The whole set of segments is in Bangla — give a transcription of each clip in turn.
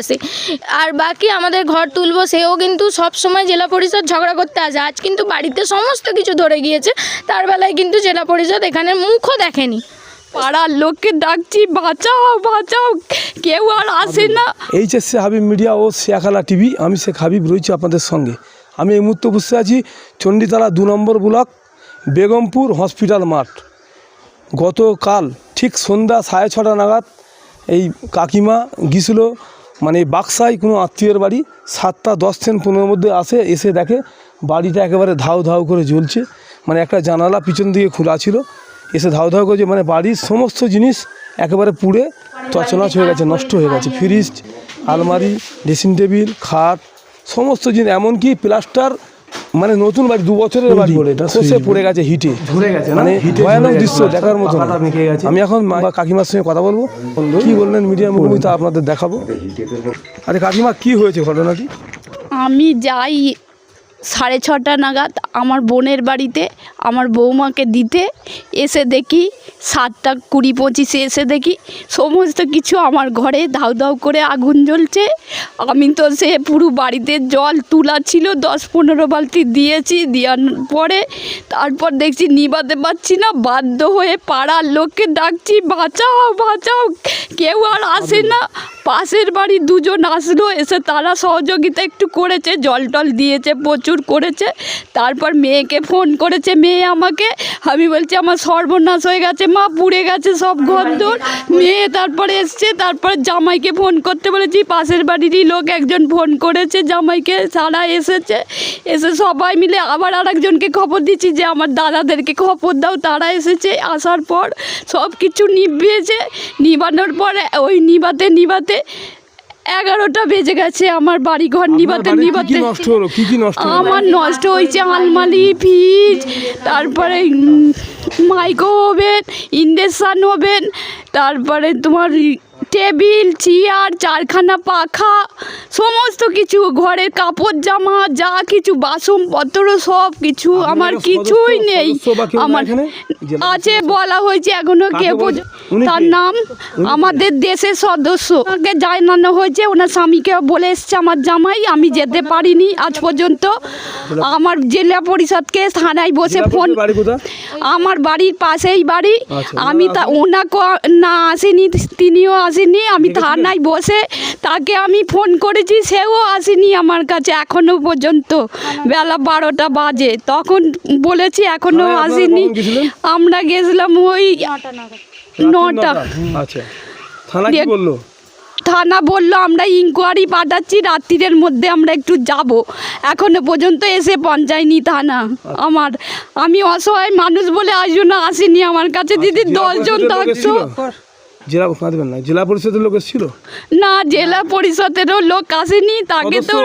আসে আর বাকি আমাদের ঘর তুলবো, সেও কিন্তু সব সময় জেলা পরিষদ ঝগড়া করতে আসে। আজ কিন্তু বাড়িতে সমস্ত কিছু ধরে গিয়েছে, তার বেলায় কিন্তু জেলা পরিষদ এখানে মুখও দেখেনি। পাড়ার লোককে ডাকছি, বাঁচাও বাঁচাও, কেউ আর আসে না। এইচএসসি হাবিব মিডিয়া ও শেখালা টিভি, আমি শেখ হাবিব রয়েছি আপনাদের সঙ্গে। আমি এই মুহূর্তে বসে আছি চণ্ডীতলা দু নম্বর ব্লক, বেগমপুর হসপিটাল মাঠ। গতকাল ঠিক সন্ধ্যা সাড়ে ছটা নাগাদ এই কাকিমা গিয়েছিল মানে বাক্সায় কোনো আত্মীয়ের বাড়ি সাতটা, দশ সেন পনেরোর মধ্যে আসে, এসে দেখে বাড়িটা একেবারে ধাউ ধাউ করে জ্বলছে। মানে একটা জানালা পিছন দিকে খোলা ছিল, এসে ধাউ ধাউ করেছে মানে বাড়ির সমস্ত জিনিস একেবারে পুড়ে তছনছ হয়ে গেছে, নষ্ট হয়ে গেছে। ফ্রিজ, আলমারি ড্রেসিং টেবিল খাট, সমস্ত জিনিস, এমনকি প্লাস্টার মানে নতুন বাড়ি দু বছরের বাড়ি বলে খসে পড়ে গেছে হিটে। ঝরে গেছে মানে হিটে ভয়ানক দৃশ্য দেখার মতো। আমি এখন মা কাকিমার সঙ্গে কথা বলব। কি বললেন মিডিয়ার মুখোমুখি তা আপনাদের দেখাবো। আরে কাকিমা কি হয়েছে ঘটনাটি? আমি যাই সাড়ে ছটা নাগাদ আমার বোনের বাড়িতে আমার বৌমাকে দিতে এসে দেখি সাতটা কুড়ি পঁচিশে এসে দেখি সমস্ত কিছু আমার ঘরে ধাউ ধাউ করে আগুন জ্বলছে। আমি তো সে পুরো বাড়িতে জল তুলা ছিল, দশ পনেরো বালতি দিয়েছি, দেওয়ার পরে তারপর দেখছি নিবাতে পারছি না, বাধ্য হয়ে পাড়ার লোককে ডাকছি, বাঁচাও বাঁচাও, কেউ আর আসে না। পাশের বাড়ি দুজন আসলো, এসে তারা সহযোগিতা একটু করেছে, জল টল দিয়েছে, প্রচুর করেছে। তারপর মেয়েকে ফোন করেছে, মেয়ে আমাকে? আমি বলছি, আমার সর্বনাশ হয়ে গেছে, মা, পুড়ে গেছে সব ঘর ঘরদোর মেয়ে তারপরে এসছে, তারপর জামাইকে ফোন করতে বলেছি, পাশের বাড়িরই লোক একজন ফোন করেছে জামাইকে, সারা এসেছে। এসে সবাই মিলে আবার আরেকজনকে খবর দিচ্ছি যে, আমার দাদাদেরকে খবর দাও, তারা এসেছে। আসার পর সব কিছু নিভিয়েছে। নিবানোর পরে ওই নিবাতে নিবাতে এগারোটা বেজে গেছে আমার বাড়ি ঘর নিবাতে নিবাতে নষ্ট হলো? কি কি নষ্ট আমার নষ্ট হয়েছে আলমালি ফ্রিজ তারপরে মাইক্রোওভেন ইন্ডাকশান ওভেন তারপরে তোমার টেবিল চেয়ার চারখানা পাখা সমস্ত কিছু ঘরের কাপড় জামা যা কিছু বাসনপত্র সব কিছু। আমার কিছুই নেই। আমার আছে বলা হয়েছে এখনও? উনি তার নাম আমাদের দেশের সদস্য। ওকে জানানো হয়েছে ওনার স্বামীকে বলে এসছে আমার জামাই আমি যেতে পারিনি আজ পর্যন্ত। আমার জেলা পরিষদকে থানায় বসে ফোন আমার বাড়ির পাশেই বাড়ি। আচ্ছা, আমি তা ওনাকে না আসেনি তিনিও আসেনি আমি? থানায় বসে তাকে আমি ফোন করেছি সেও আসেনি আমার কাছে এখনও পর্যন্ত। বেলা বারোটা বাজে তখন বলেছি এখনও থানায় আপনারা আসেনি। আমরা গেছিলাম ওই নটা আচ্ছা। থানা কি বলল? থানা বলল আমরা ইনকোয়ারি পাঠাচ্ছি রাত্রির মধ্যে আমরা একটু যাব। এখনও পর্যন্ত এসে পঞ্চায়নি থানা। আমার আমি অসহায় মানুষ বলে আজ জন্য আসেনি। আমার কাছে দিদি জেলা দশজন থাকতো? জেলা কাঁদবেন না। জেলা পরিষদের লোক এসেছিল না জেলা পরিষদেরও লোক আসেনি তাকে তো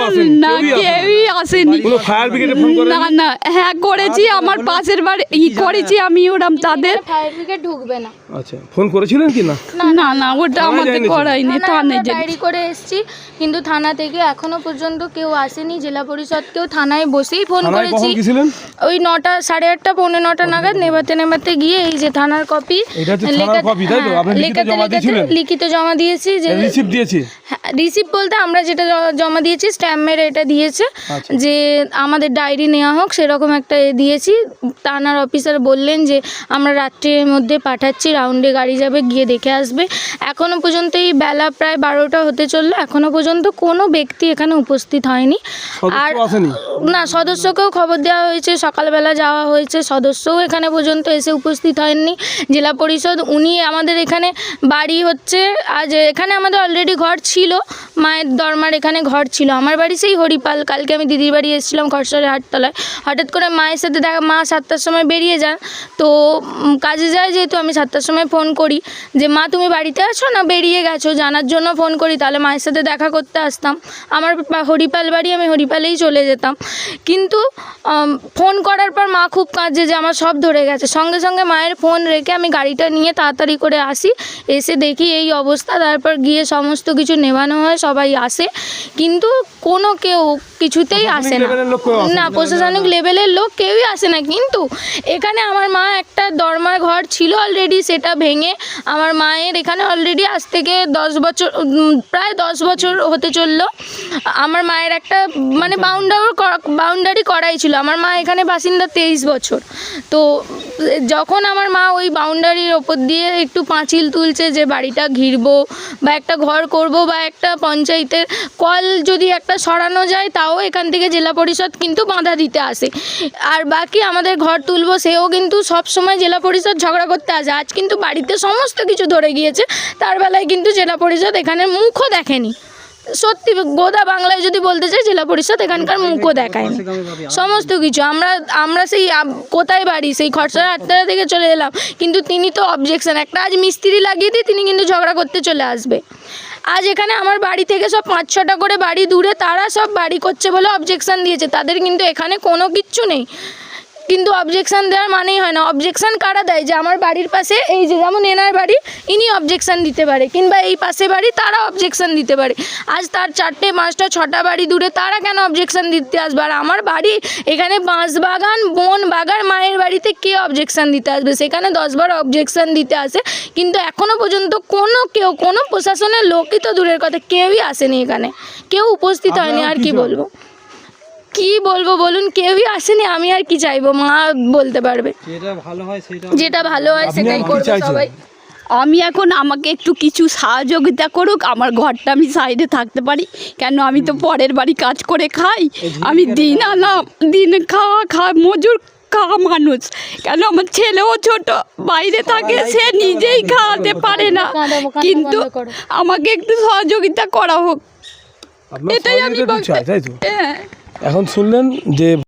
না কেউই আসেনি। ফায়ার ব্রিগেডে ফোন না না হ্যাঁ করেছি আমার পাশের বাড়ি ই করেছি আমি ওরম তাদের। ফায়ার ব্রিগেড ঢুকবে না। আচ্ছা ফোন করেছিলেন কি না? না না ওটা আমাদের করাইনি থানায় ডায়েরি করে এসেছি কিন্তু থানা থেকে এখনও পর্যন্ত কেউ আসেনি জেলা পরিষদকেও থানায় বসেই ফোন করেছি। ওই নটা সাড়ে আটটা পৌনে নটা নাগাদ নেবাতে নেবাতে গিয়ে এই যে থানার কপি? আপনি লিখিত জমা দিয়েছিলেন? লিখিত জমা দিয়েছি যে রিসিপ্ট দিয়েছি রিসিপ্ট বলতে আমরা যেটা জমা দিয়েছি স্ট্যাম্পের এটা দিয়েছে আচ্ছা। যে আমাদের ডায়েরি নেওয়া হোক সেরকম একটা এ দিয়েছি। থানার অফিসার বললেন যে আমরা রাত্রির মধ্যে পাঠাচ্ছি রাউন্ডে গাড়ি যাবে গিয়ে দেখে আসবে। এখনও পর্যন্ত এই বেলা প্রায় বারোটা হতে চলল। এখনও পর্যন্ত কোনো ব্যক্তি এখানে উপস্থিত হয়নি। আর না সদস্যকেও খবর দেওয়া হয়েছে সকালবেলা যাওয়া হয়েছে সদস্যও এখানে পর্যন্ত এসে উপস্থিত হয়নি। জেলা পরিষদ উনি আমাদের এখানে বাড়ি হচ্ছে আজ এখানে আমাদের অলরেডি ঘর ছিল। মায়ের দরমার এখানে ঘর ছিল। আমার বাড়ি সেই হরিপাল। কালকে আমি দিদির বাড়ি এসেছিলাম খরসরে হাটতলায়। হঠাৎ করে মায়ের সাথে দেখা, মা সাতটার সময় বেরিয়ে যান। তো কাজে যায় যেহেতু আমি সাতটার সময় ফোন করি। যে, মা, তুমি বাড়িতে আছো না? বেরিয়ে গেছো। জানার জন্য ফোন করি। তাহলে মায়ের সাথে দেখা করতে আসতাম। আমার হরিপাল বাড়ি আমি হরিপালেই চলে যেতাম। কিন্তু ফোন করার পর মা খুব কাঁদছে যে, আমার সব ধরে গেছে। সঙ্গে সঙ্গে মায়ের ফোন রেখে আমি গাড়িটা নিয়ে তাড়াতাড়ি করে আসি। এসে দেখি এই অবস্থা। তারপর গিয়ে সমস্ত কিছু নেভানো হয় সবাই আসে কিন্তু কোনো কেউ কিছুতেই আসে না। আসে না। না প্রশাসনিক লেভেলের লোক কেউই আসে না কিন্তু এখানে আমার মা একটা দরমার ঘর ছিল অলরেডি সেটা ভেঙে আমার মায়ের এখানে অলরেডি আজ থেকে দশ বছর প্রায় দশ বছর হতে চলল। আমার মায়ের একটা মানে বাউন্ডারি বাউন্ডারি করাই ছিল। আমার মা এখানে বাসিন্দা তেইশ বছর। তো যখন আমার মা ওই বাউন্ডারির ওপর দিয়ে একটু পাঁচিল তুলছে যে বাড়িটা ঘিরবো বা একটা ঘর করব বা একটা পঞ্চায়েতের কল যদি একটা সরানো যায়, তাও এখান থেকে জেলা পরিষদ কিন্তু বাঁধা দিতে আসে। আর বাকি আমাদের ঘর তুলবো, সেও কিন্তু সব সময় জেলা পরিষদ ঝগড়া করতে আসে। আজ কিন্তু বাড়িতে সমস্ত কিছু ধরে গিয়েছে, তার বেলায় কিন্তু জেলা পরিষদ এখানে মুখও দেখেনি। সত্যি গোদা বাংলায় যদি বলতে চাই জেলা পরিষদ এখানকার মুখও দেখায়নি। সমস্ত কিছু। আমরা আমরা সেই কোথায় বাড়ি? সেই খরচার আটটা থেকে চলে এলাম। কিন্তু তিনি তো অবজেকশন একটা আজ মিস্ত্রি লাগিয়ে দিয়ে তিনি কিন্তু ঝগড়া করতে চলে আসবে। আজ এখানে আমার বাড়ি থেকে সব পাঁচ ছটা করে বাড়ি দূরে তারা সব বাড়ি করছে বলে অবজেকশন দিয়েছে। তাদের কিন্তু এখানে কোনো কিচ্ছু নেই। কিন্তু অবজেকশন দেওয়ার মানেই হয় না। অবজেকশন কারা দেয়? যে আমার বাড়ির পাশে এই যে যেমন এনার বাড়ি ইনি অবজেকশন দিতে পারে। কিংবা এই পাশে বাড়ি তারা অবজেকশান দিতে পারে। আজ তার চারটে পাঁচটা ছটা বাড়ি দূরে তারা কেন অবজেকশান দিতে আসবে? আর আমার বাড়ি এখানে বাঁশ বাগান বন বাগান মায়ের বাড়িতে কে অবজেকশান দিতে আসবে? সেখানে দশবার অবজেকশন দিতে আসে। কিন্তু এখনও পর্যন্ত কোনো কেউ কোনো প্রশাসনের লোকই তো দূরের কথা কেউই আসেনি এখানে। কেউ উপস্থিত হয়নি আর কি বলব? কি বলব বলুন? কেউই আসেনি আমি আর কি চাইব? মা বলতে পারবে। যেটা ভালো হয় হয় সেটাই করব সবাই। আমি এখন আমাকে একটু কিছু সহযোগিতা করুক আমার ঘরটা আমি সাইডে থাকতে পারি। কেন আমি তো পরের বাড়ি কাজ করে খাই। আমি দিন আনাম দিন খাওয়া খা মজুর খাওয়া মানুষ। কেন আমার ছেলেও ছোট বাইরে থাকে সে নিজেই খাওয়াতে পারে না। কিন্তু আমাকে একটু সহযোগিতা করা হোক। এটাই আমি হ্যাঁ। এখন শুনলেন যে